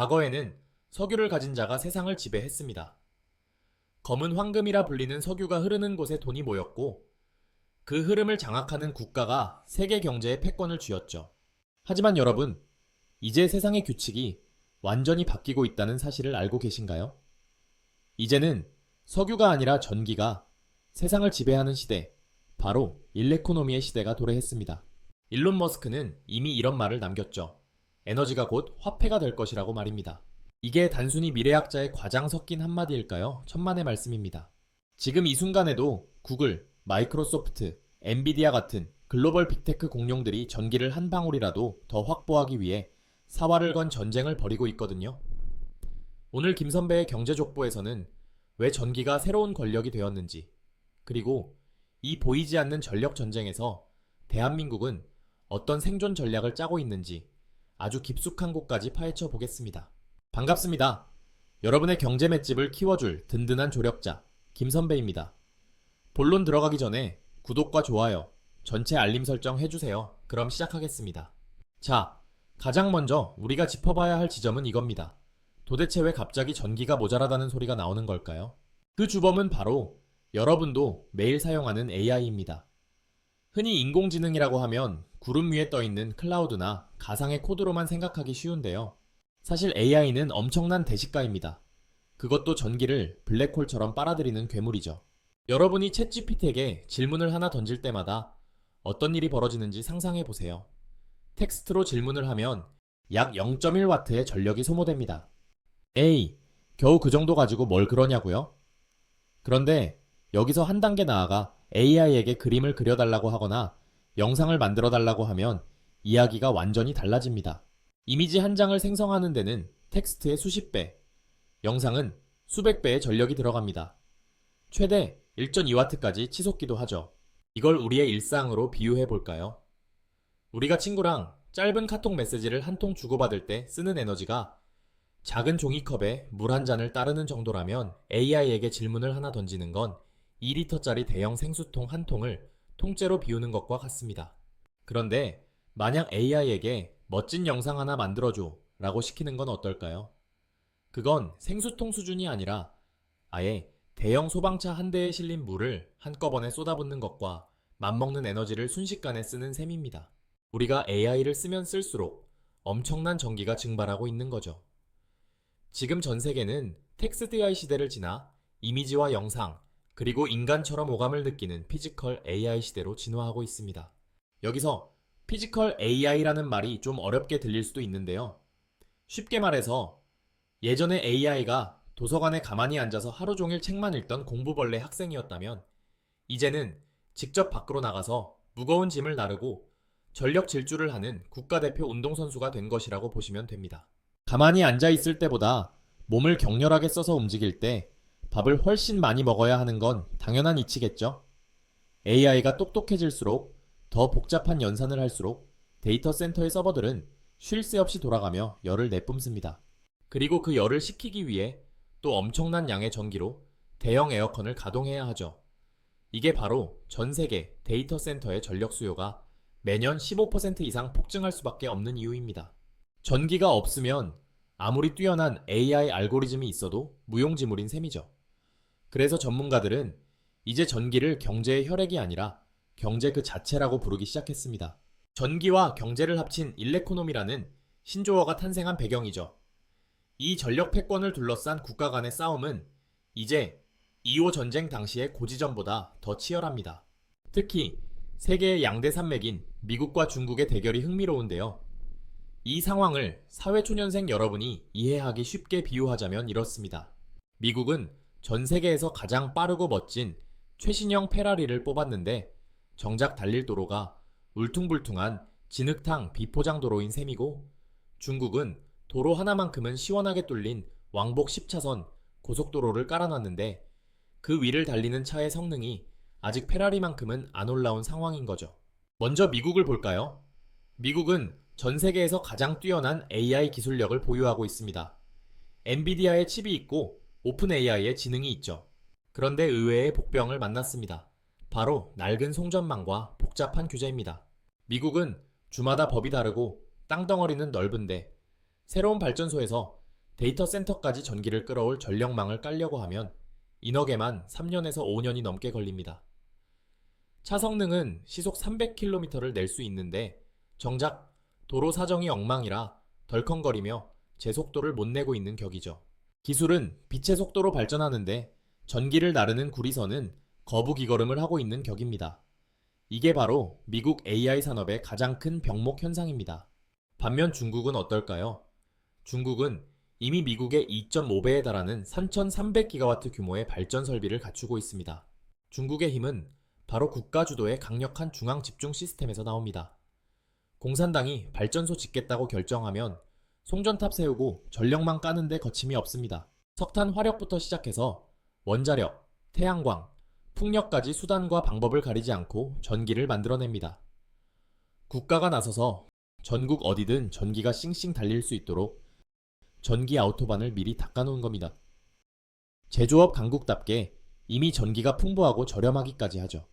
과거에는 석유를 가진 자가 세상을 지배했습니다. 검은 황금이라 불리는 석유가 흐르는 곳에 돈이 모였고 그 흐름을 장악하는 국가가 세계 경제의 패권을 쥐었죠. 하지만 여러분, 이제 세상의 규칙이 완전히 바뀌고 있다는 사실을 알고 계신가요? 이제는 석유가 아니라 전기가 세상을 지배하는 시대, 바로 일레코노미의 시대가 도래했습니다. 일론 머스크는 이미 이런 말을 남겼죠. 에너지가 곧 화폐가 될 것이라고 말입니다. 이게 단순히 미래학자의 과장 섞인 한마디일까요? 천만의 말씀입니다. 지금 이 순간에도 구글, 마이크로소프트, 엔비디아 같은 글로벌 빅테크 공룡들이 전기를 한 방울이라도 더 확보하기 위해 사활을 건 전쟁을 벌이고 있거든요. 오늘 김 선배의 경제족보에서는 왜 전기가 새로운 권력이 되었는지, 그리고 이 보이지 않는 전력 전쟁에서 대한민국은 어떤 생존 전략을 짜고 있는지 아주 깊숙한 곳까지 파헤쳐 보겠습니다. 반갑습니다. 여러분의 경제 맷집을 키워줄 든든한 조력자 김선배입니다. 본론 들어가기 전에 구독과 좋아요, 전체 알림 설정 해주세요. 그럼 시작하겠습니다. 자, 가장 먼저 우리가 짚어봐야 할 지점은 이겁니다. 도대체 왜 갑자기 전기가 모자라다는 소리가 나오는 걸까요? 그 주범은 바로 여러분도 매일 사용하는 AI입니다. 흔히 인공지능이라고 하면 구름 위에 떠 있는 클라우드나 가상의 코드로만 생각하기 쉬운데요. 사실 AI는 엄청난 대식가입니다. 그것도 전기를 블랙홀처럼 빨아들이는 괴물이죠. 여러분이 챗GPT에게 질문을 하나 던질 때마다 어떤 일이 벌어지는지 상상해 보세요. 텍스트로 질문을 하면 약 0.1W의 전력이 소모됩니다. 에이, 겨우 그 정도 가지고 뭘 그러냐고요? 그런데 여기서 한 단계 나아가 AI에게 그림을 그려달라고 하거나 영상을 만들어 달라고 하면 이야기가 완전히 달라집니다. 이미지 한 장을 생성하는 데는 텍스트의 수십 배, 영상은 수백 배의 전력이 들어갑니다. 최대 1.2W까지 치솟기도 하죠. 이걸 우리의 일상으로 비유해 볼까요? 우리가 친구랑 짧은 카톡 메시지를 한 통 주고받을 때 쓰는 에너지가 작은 종이컵에 물 한 잔을 따르는 정도라면 AI에게 질문을 하나 던지는 건 2리터짜리 대형 생수통 한 통을 통째로 비우는 것과 같습니다. 그런데 만약 AI에게 멋진 영상 하나 만들어줘 라고 시키는 건 어떨까요? 그건 생수통 수준이 아니라 아예 대형 소방차 한 대에 실린 물을 한꺼번에 쏟아붓는 것과 맞먹는 에너지를 순식간에 쓰는 셈입니다. 우리가 AI를 쓰면 쓸수록 엄청난 전기가 증발하고 있는 거죠. 지금 전 세계는 텍스트 AI 시대를 지나 이미지와 영상, 그리고 인간처럼 오감을 느끼는 피지컬 AI 시대로 진화하고 있습니다. 여기서 피지컬 AI라는 말이 좀 어렵게 들릴 수도 있는데요. 쉽게 말해서 예전에 AI가 도서관에 가만히 앉아서 하루 종일 책만 읽던 공부벌레 학생이었다면 이제는 직접 밖으로 나가서 무거운 짐을 나르고 전력 질주를 하는 국가대표 운동선수가 된 것이라고 보시면 됩니다. 가만히 앉아 있을 때보다 몸을 격렬하게 써서 움직일 때 밥을 훨씬 많이 먹어야 하는 건 당연한 이치겠죠? AI가 똑똑해질수록 더 복잡한 연산을 할수록 데이터 센터의 서버들은 쉴 새 없이 돌아가며 열을 내뿜습니다. 그리고 그 열을 식히기 위해 또 엄청난 양의 전기로 대형 에어컨을 가동해야 하죠. 이게 바로 전 세계 데이터 센터의 전력 수요가 매년 15% 이상 폭증할 수밖에 없는 이유입니다. 전기가 없으면 아무리 뛰어난 AI 알고리즘이 있어도 무용지물인 셈이죠. 그래서 전문가들은 이제 전기를 경제의 혈액이 아니라 경제 그 자체라고 부르기 시작했습니다. 전기와 경제를 합친 일레코노미라는 신조어가 탄생한 배경이죠. 이 전력 패권을 둘러싼 국가 간의 싸움은 이제 2호 전쟁 당시의 고지전보다 더 치열합니다. 특히 세계의 양대 산맥인 미국과 중국의 대결이 흥미로운데요. 이 상황을 사회초년생 여러분이 이해하기 쉽게 비유하자면 이렇습니다. 미국은 전 세계에서 가장 빠르고 멋진 최신형 페라리를 뽑았는데 정작 달릴 도로가 울퉁불퉁한 진흙탕 비포장 도로인 셈이고 중국은 도로 하나만큼은 시원하게 뚫린 왕복 10차선 고속도로를 깔아놨는데 그 위를 달리는 차의 성능이 아직 페라리만큼은 안 올라온 상황인 거죠. 먼저 미국을 볼까요? 미국은 전 세계에서 가장 뛰어난 AI 기술력을 보유하고 있습니다. 엔비디아의 칩이 있고 오픈 AI의 지능이 있죠. 그런데 의외의 복병을 만났습니다. 바로 낡은 송전망과 복잡한 규제입니다. 미국은 주마다 법이 다르고 땅덩어리는 넓은데 새로운 발전소에서 데이터 센터까지 전기를 끌어올 전력망을 깔려고 하면 인허게만 3년에서 5년이 넘게 걸립니다. 차 성능은 시속 300km를 낼 수 있는데 정작 도로 사정이 엉망이라 덜컹거리며 제 속도를 못 내고 있는 격이죠. 기술은 빛의 속도로 발전하는데 전기를 나르는 구리선은 거부기걸음을 하고 있는 격입니다. 이게 바로 미국 AI 산업의 가장 큰 병목 현상입니다. 반면 중국은 어떨까요? 중국은 이미 미국의 2.5배에 달하는 3,300기가와트 규모의 발전 설비를 갖추고 있습니다. 중국의 힘은 바로 국가 주도의 강력한 중앙 집중 시스템에서 나옵니다. 공산당이 발전소 짓겠다고 결정하면 송전탑 세우고 전력망 까는데 거침이 없습니다. 석탄 화력부터 시작해서 원자력, 태양광, 풍력까지 수단과 방법을 가리지 않고 전기를 만들어냅니다. 국가가 나서서 전국 어디든 전기가 싱싱 달릴 수 있도록 전기 아우토반을 미리 닦아놓은 겁니다. 제조업 강국답게 이미 전기가 풍부하고 저렴하기까지 하죠.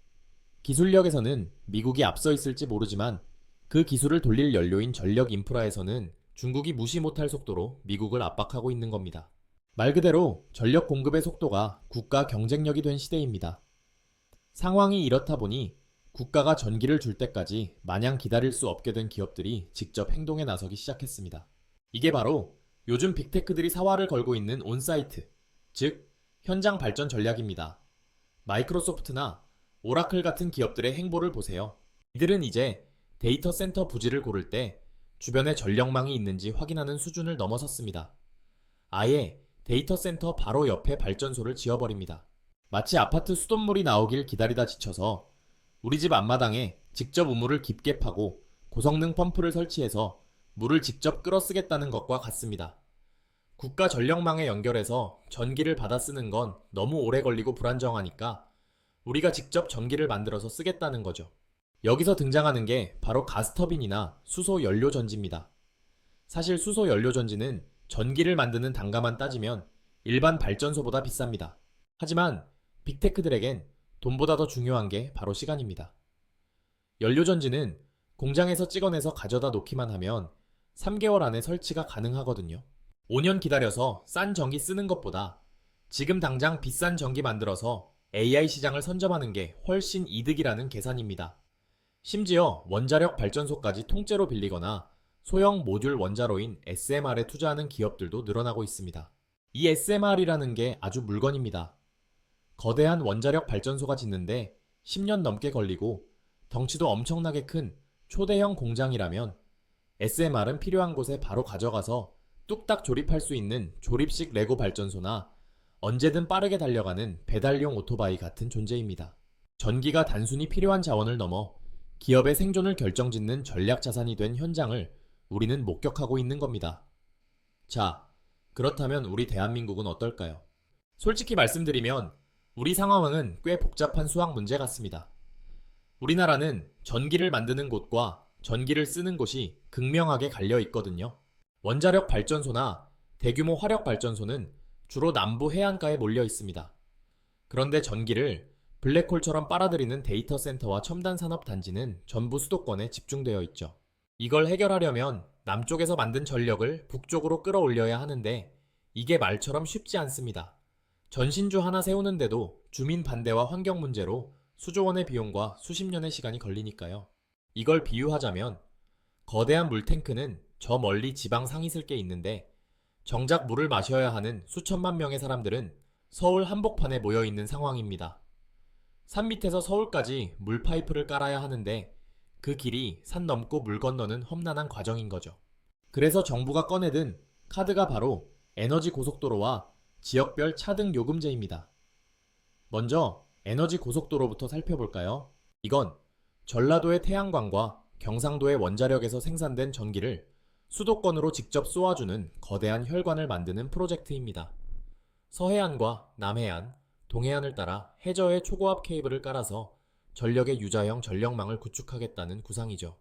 기술력에서는 미국이 앞서 있을지 모르지만 그 기술을 돌릴 연료인 전력 인프라에서는 중국이 무시 못할 속도로 미국을 압박하고 있는 겁니다. 말 그대로 전력 공급의 속도가 국가 경쟁력이 된 시대입니다. 상황이 이렇다 보니 국가가 전기를 줄 때까지 마냥 기다릴 수 없게 된 기업들이 직접 행동에 나서기 시작했습니다. 이게 바로 요즘 빅테크들이 사활을 걸고 있는 온사이트, 즉 현장 발전 전략입니다. 마이크로소프트나 오라클 같은 기업들의 행보를 보세요. 이들은 이제 데이터 센터 부지를 고를 때 주변에 전력망이 있는지 확인하는 수준을 넘어섰습니다. 아예 데이터 센터 바로 옆에 발전소를 지어버립니다. 마치 아파트 수돗물이 나오길 기다리다 지쳐서 우리 집 앞마당에 직접 우물을 깊게 파고 고성능 펌프를 설치해서 물을 직접 끌어 쓰겠다는 것과 같습니다. 국가 전력망에 연결해서 전기를 받아 쓰는 건 너무 오래 걸리고 불안정하니까 우리가 직접 전기를 만들어서 쓰겠다는 거죠. 여기서 등장하는 게 바로 가스터빈이나 수소 연료 전지입니다. 사실 수소 연료 전지는 전기를 만드는 단가만 따지면 일반 발전소보다 비쌉니다. 하지만 빅테크들에겐 돈보다 더 중요한 게 바로 시간입니다. 연료 전지는 공장에서 찍어내서 가져다 놓기만 하면 3개월 안에 설치가 가능하거든요. 5년 기다려서 싼 전기 쓰는 것보다 지금 당장 비싼 전기 만들어서 AI 시장을 선점하는 게 훨씬 이득이라는 계산입니다. 심지어 원자력 발전소까지 통째로 빌리거나 소형 모듈 원자로인 SMR에 투자하는 기업들도 늘어나고 있습니다. 이 SMR이라는 게 아주 물건입니다. 거대한 원자력 발전소가 짓는데 10년 넘게 걸리고 덩치도 엄청나게 큰 초대형 공장이라면 SMR은 필요한 곳에 바로 가져가서 뚝딱 조립할 수 있는 조립식 레고 발전소나 언제든 빠르게 달려가는 배달용 오토바이 같은 존재입니다. 전기가 단순히 필요한 자원을 넘어 기업의 생존을 결정짓는 전략 자산이 된 현장을 우리는 목격하고 있는 겁니다. 자, 그렇다면 우리 대한민국은 어떨까요? 솔직히 말씀드리면 우리 상황은 꽤 복잡한 수학 문제 같습니다. 우리나라는 전기를 만드는 곳과 전기를 쓰는 곳이 극명하게 갈려 있거든요. 원자력 발전소나 대규모 화력 발전소는 주로 남부 해안가에 몰려 있습니다. 그런데 전기를 블랙홀처럼 빨아들이는 데이터 센터와 첨단 산업 단지는 전부 수도권에 집중되어 있죠. 이걸 해결하려면 남쪽에서 만든 전력을 북쪽으로 끌어올려야 하는데 이게 말처럼 쉽지 않습니다. 전신주 하나 세우는데도 주민 반대와 환경 문제로 수조 원의 비용과 수십 년의 시간이 걸리니까요. 이걸 비유하자면 거대한 물탱크는 저 멀리 지방 상이슬게 있는데 정작 물을 마셔야 하는 수천만 명의 사람들은 서울 한복판에 모여 있는 상황입니다. 산 밑에서 서울까지 물 파이프를 깔아야 하는데 그 길이 산 넘고 물 건너는 험난한 과정인 거죠. 그래서 정부가 꺼내든 카드가 바로 에너지 고속도로와 지역별 차등 요금제입니다. 먼저 에너지 고속도로부터 살펴볼까요? 이건 전라도의 태양광과 경상도의 원자력에서 생산된 전기를 수도권으로 직접 쏘아주는 거대한 혈관을 만드는 프로젝트입니다. 서해안과 남해안, 동해안을 따라 해저에 초고압 케이블을 깔아서 전력의 유자형 전력망을 구축하겠다는 구상이죠.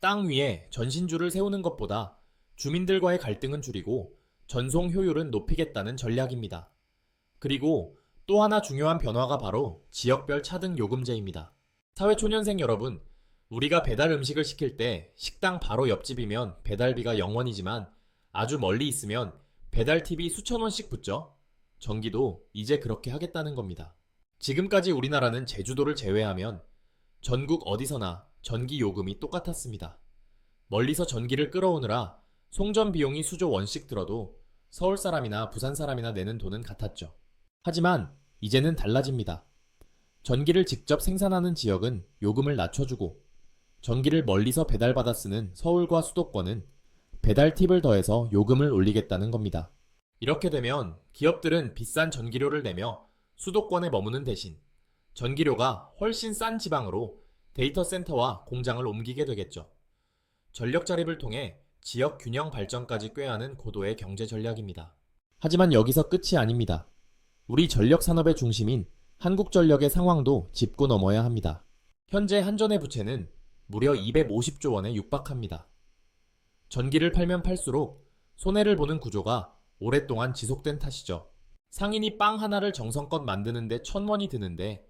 땅 위에 전신주를 세우는 것보다 주민들과의 갈등은 줄이고 전송 효율은 높이겠다는 전략입니다. 그리고 또 하나 중요한 변화가 바로 지역별 차등 요금제입니다. 사회초년생 여러분, 우리가 배달 음식을 시킬 때 식당 바로 옆집이면 배달비가 0원이지만 아주 멀리 있으면 배달 팁이 수천 원씩 붙죠. 전기도 이제 그렇게 하겠다는 겁니다. 지금까지 우리나라는 제주도를 제외하면 전국 어디서나 전기 요금이 똑같았습니다. 멀리서 전기를 끌어오느라 송전 비용이 수조 원씩 들어도 서울 사람이나 부산 사람이나 내는 돈은 같았죠. 하지만 이제는 달라집니다. 전기를 직접 생산하는 지역은 요금을 낮춰주고 전기를 멀리서 배달받아 쓰는 서울과 수도권은 배달 팁을 더해서 요금을 올리겠다는 겁니다. 이렇게 되면 기업들은 비싼 전기료를 내며 수도권에 머무는 대신 전기료가 훨씬 싼 지방으로 데이터 센터와 공장을 옮기게 되겠죠. 전력 자립을 통해 지역 균형 발전까지 꾀하는 고도의 경제 전략입니다. 하지만 여기서 끝이 아닙니다. 우리 전력 산업의 중심인 한국전력의 상황도 짚고 넘어야 합니다. 현재 한전의 부채는 무려 250조 원에 육박합니다. 전기를 팔면 팔수록 손해를 보는 구조가 오랫동안 지속된 탓이죠. 상인이 빵 하나를 정성껏 만드는데 천 원이 드는데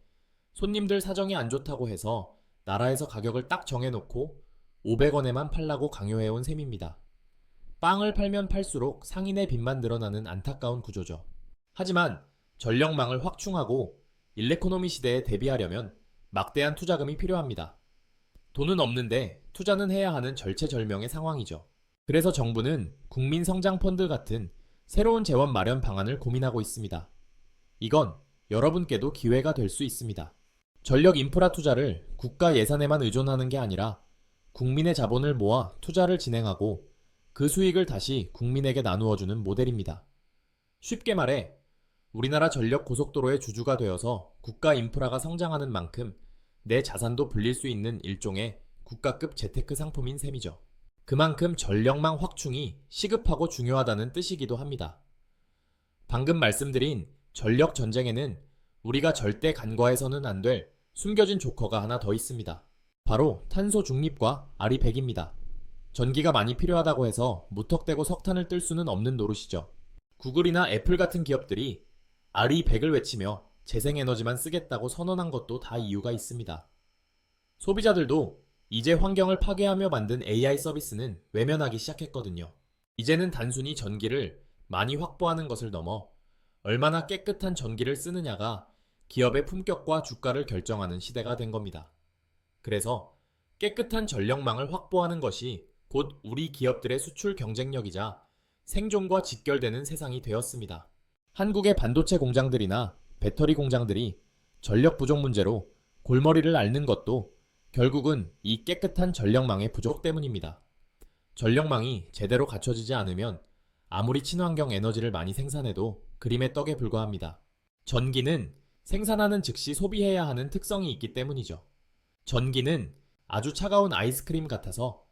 손님들 사정이 안 좋다고 해서 나라에서 가격을 딱 정해놓고 500원에만 팔라고 강요해온 셈입니다. 빵을 팔면 팔수록 상인의 빚만 늘어나는 안타까운 구조죠. 하지만 전력망을 확충하고 일레코노미 시대에 대비하려면 막대한 투자금이 필요합니다. 돈은 없는데 투자는 해야 하는 절체절명의 상황이죠. 그래서 정부는 국민성장펀드 같은 새로운 재원 마련 방안을 고민하고 있습니다. 이건 여러분께도 기회가 될 수 있습니다. 전력 인프라 투자를 국가 예산에만 의존하는 게 아니라 국민의 자본을 모아 투자를 진행하고 그 수익을 다시 국민에게 나누어주는 모델입니다. 쉽게 말해 우리나라 전력 고속도로의 주주가 되어서 국가 인프라가 성장하는 만큼 내 자산도 불릴 수 있는 일종의 국가급 재테크 상품인 셈이죠. 그만큼 전력망 확충이 시급하고 중요하다는 뜻이기도 합니다. 방금 말씀드린 전력 전쟁에는 우리가 절대 간과해서는 안 될 숨겨진 조커가 하나 더 있습니다. 바로 탄소 중립과 아리백입니다. 전기가 많이 필요하다고 해서 무턱대고 석탄을 뜰 수는 없는 노릇이죠. 구글이나 애플 같은 기업들이 아리백을 외치며 재생에너지만 쓰겠다고 선언한 것도 다 이유가 있습니다. 소비자들도 이제 환경을 파괴하며 만든 AI 서비스는 외면하기 시작했거든요. 이제는 단순히 전기를 많이 확보하는 것을 넘어 얼마나 깨끗한 전기를 쓰느냐가 기업의 품격과 주가를 결정하는 시대가 된 겁니다. 그래서 깨끗한 전력망을 확보하는 것이 곧 우리 기업들의 수출 경쟁력이자 생존과 직결되는 세상이 되었습니다. 한국의 반도체 공장들이나 배터리 공장들이 전력 부족 문제로 골머리를 앓는 것도 결국은 이 깨끗한 전력망의 부족 때문입니다. 전력망이 제대로 갖춰지지 않으면 아무리 친환경 에너지를 많이 생산해도 그림의 떡에 불과합니다. 전기는 생산하는 즉시 소비해야 하는 특성이 있기 때문이죠. 전기는 아주 차가운 아이스크림 같아서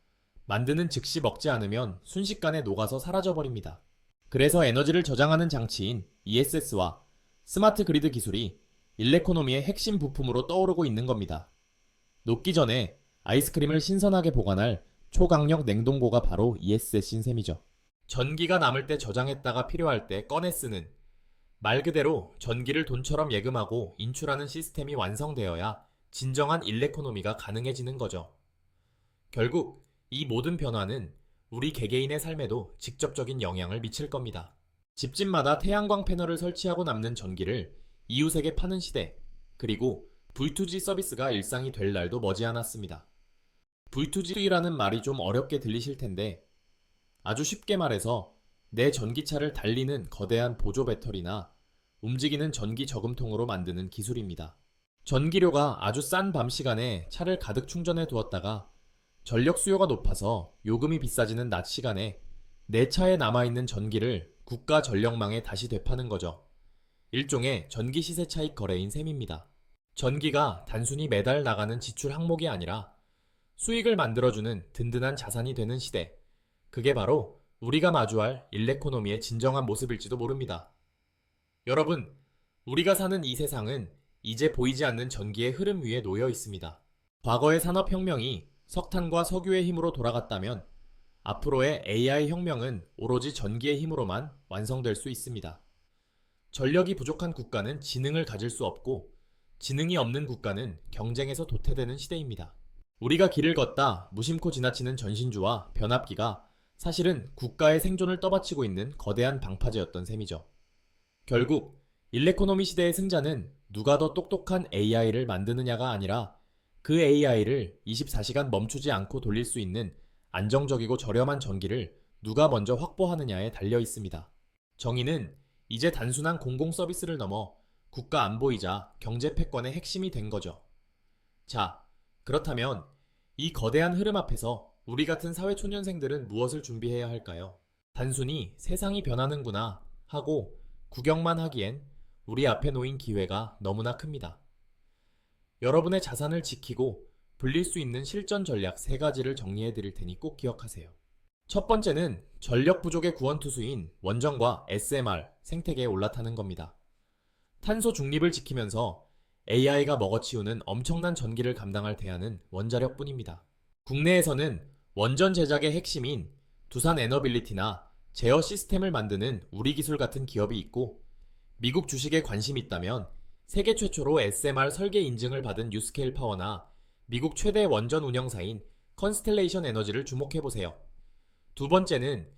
만드는 즉시 먹지 않으면 순식간에 녹아서 사라져버립니다. 그래서 에너지를 저장하는 장치인 ESS와 스마트 그리드 기술이 일레코노미의 핵심 부품으로 떠오르고 있는 겁니다. 녹기 전에 아이스크림을 신선하게 보관할 초강력 냉동고가 바로 ESS인 셈이죠. 전기가 남을 때 저장했다가 필요할 때 꺼내 쓰는 말 그대로 전기를 돈처럼 예금하고 인출하는 시스템이 완성되어야 진정한 일레코노미가 가능해지는 거죠. 결국 이 모든 변화는 우리 개개인의 삶에도 직접적인 영향을 미칠 겁니다. 집집마다 태양광 패널을 설치하고 남는 전기를 이웃에게 파는 시대, 그리고 V2G 서비스가 일상이 될 날도 머지않았습니다. V2G라는 말이 좀 어렵게 들리실 텐데, 아주 쉽게 말해서 내 전기차를 달리는 거대한 보조 배터리나 움직이는 전기 저금통으로 만드는 기술입니다. 전기료가 아주 싼 밤 시간에 차를 가득 충전해 두었다가 전력 수요가 높아서 요금이 비싸지는 낮 시간에 내 차에 남아있는 전기를 국가 전력망에 다시 되파는 거죠. 일종의 전기 시세 차익 거래인 셈입니다. 전기가 단순히 매달 나가는 지출 항목이 아니라 수익을 만들어주는 든든한 자산이 되는 시대. 그게 바로 우리가 마주할 일레코노미의 진정한 모습일지도 모릅니다. 여러분, 우리가 사는 이 세상은 이제 보이지 않는 전기의 흐름 위에 놓여 있습니다. 과거의 산업혁명이 석탄과 석유의 힘으로 돌아갔다면 앞으로의 AI 혁명은 오로지 전기의 힘으로만 완성될 수 있습니다. 전력이 부족한 국가는 지능을 가질 수 없고 지능이 없는 국가는 경쟁에서 도태되는 시대입니다. 우리가 길을 걷다 무심코 지나치는 전신주와 변압기가 사실은 국가의 생존을 떠받치고 있는 거대한 방파제였던 셈이죠. 결국 일레코노미 시대의 승자는 누가 더 똑똑한 AI를 만드느냐가 아니라 그 AI를 24시간 멈추지 않고 돌릴 수 있는 안정적이고 저렴한 전기를 누가 먼저 확보하느냐에 달려 있습니다. 정의는 이제 단순한 공공 서비스를 넘어 국가 안보이자 경제 패권의 핵심이 된 거죠. 자, 그렇다면 이 거대한 흐름 앞에서 우리 같은 사회 초년생들은 무엇을 준비해야 할까요? 단순히 세상이 변하는구나 하고 구경만 하기엔 우리 앞에 놓인 기회가 너무나 큽니다. 여러분의 자산을 지키고 불릴 수 있는 실전 전략 세 가지를 정리해 드릴 테니 꼭 기억하세요. 첫 번째는 전력 부족의 구원투수인 원전과 SMR 생태계에 올라타는 겁니다. 탄소 중립을 지키면서 AI가 먹어치우는 엄청난 전기를 감당할 대안은 원자력뿐입니다. 국내에서는 원전 제작의 핵심인 두산 에너빌리티나 제어 시스템을 만드는 우리 기술 같은 기업이 있고 미국 주식에 관심이 있다면 세계 최초로 SMR 설계 인증을 받은 유스케일 파워나 미국 최대 원전 운영사인 컨스텔레이션 에너지를 주목해보세요. 두 번째는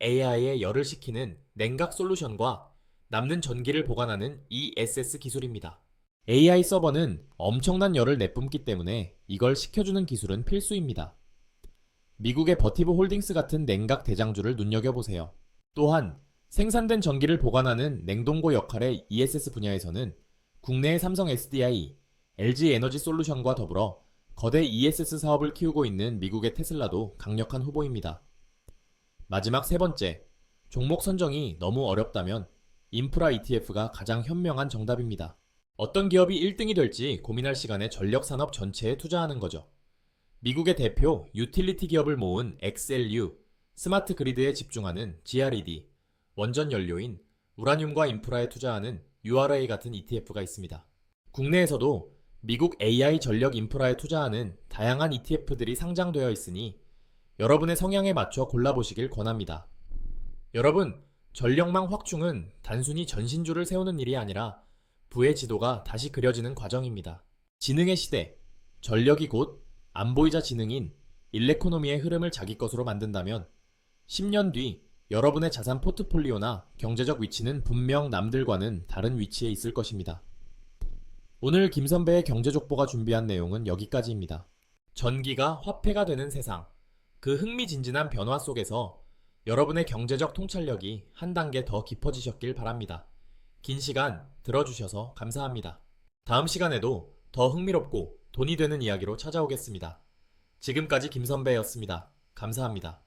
AI에 열을 식히는 냉각 솔루션과 남는 전기를 보관하는 ESS 기술입니다. AI 서버는 엄청난 열을 내뿜기 때문에 이걸 식혀주는 기술은 필수입니다. 미국의 버티브 홀딩스 같은 냉각 대장주를 눈여겨보세요. 또한 생산된 전기를 보관하는 냉동고 역할의 ESS 분야에서는 국내의 삼성 SDI, LG 에너지 솔루션과 더불어 거대 ESS 사업을 키우고 있는 미국의 테슬라도 강력한 후보입니다. 마지막 세 번째, 종목 선정이 너무 어렵다면 인프라 ETF가 가장 현명한 정답입니다. 어떤 기업이 1등이 될지 고민할 시간에 전력 산업 전체에 투자하는 거죠. 미국의 대표 유틸리티 기업을 모은 XLU, 스마트 그리드에 집중하는 GRED, 원전 연료인 우라늄과 인프라에 투자하는 URA 같은 ETF가 있습니다. 국내에서도 미국 AI 전력 인프라에 투자하는 다양한 ETF들이 상장되어 있으니 여러분의 성향에 맞춰 골라보시길 권합니다. 여러분, 전력망 확충은 단순히 전신주를 세우는 일이 아니라 부의 지도가 다시 그려지는 과정입니다. 지능의 시대, 전력이 곧 안보이자 지능인 일레코노미의 흐름을 자기 것으로 만든다면 10년 뒤 여러분의 자산 포트폴리오나 경제적 위치는 분명 남들과는 다른 위치에 있을 것입니다. 오늘 김선배의 경제족보가 준비한 내용은 여기까지입니다. 전기가 화폐가 되는 세상, 그 흥미진진한 변화 속에서 여러분의 경제적 통찰력이 한 단계 더 깊어지셨길 바랍니다. 긴 시간 들어주셔서 감사합니다. 다음 시간에도 더 흥미롭고 돈이 되는 이야기로 찾아오겠습니다. 지금까지 김선배였습니다. 감사합니다.